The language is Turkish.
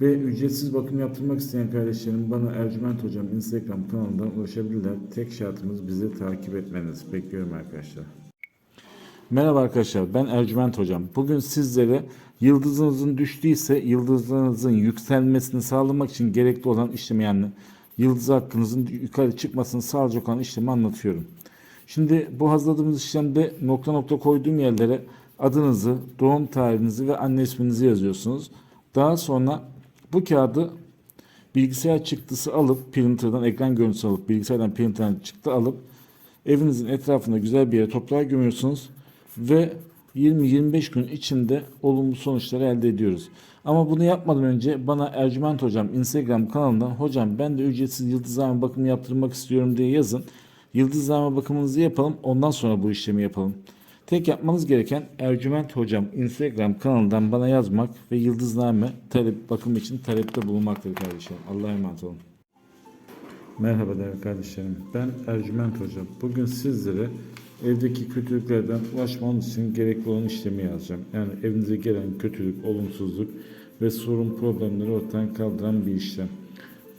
Ve ücretsiz bakım yaptırmak isteyen kardeşlerim bana Ercüment Hocam Instagram kanalından ulaşabilirler. Tek şartımız bizi takip etmeniz. Bekliyorum arkadaşlar. Merhaba arkadaşlar ben Ercüment Hocam. Bugün sizlere yıldızınızın düştüyse yıldızınızın yükselmesini sağlamak için gerekli olan işlemi yani yıldız hakkınızın yukarı çıkmasını sağlayacak olan işlemi anlatıyorum. Şimdi bu hazırladığımız işlemde nokta nokta koyduğum yerlere adınızı, doğum tarihinizi ve anne isminizi yazıyorsunuz. Daha sonra bu kağıdı bilgisayar çıktısı alıp printer'dan ekran görüntüsü alıp bilgisayardan printer'dan çıktı alıp evinizin etrafında güzel bir yere toprağa gömüyorsunuz ve 20-25 gün içinde olumlu sonuçları elde ediyoruz. Ama bunu yapmadan önce bana Ercüment Hocam Instagram kanalından hocam ben de ücretsiz yıldızlama bakımı yaptırmak istiyorum diye yazın. Yıldızlama bakımınızı yapalım ondan sonra bu işlemi yapalım. Tek yapmanız gereken Ercüment Hocam Instagram kanalından bana yazmak ve yıldızname talep bakım için talepte bulunmaktır kardeşim. Allah'a emanet olun. Merhaba değerli kardeşlerim. Ben Ercüment Hocam. Bugün sizlere evdeki kötülüklerden ulaşmanız için gerekli olan işlemi yazacağım. Yani evinize gelen kötülük, olumsuzluk ve sorun problemleri ortadan kaldıran bir işlem.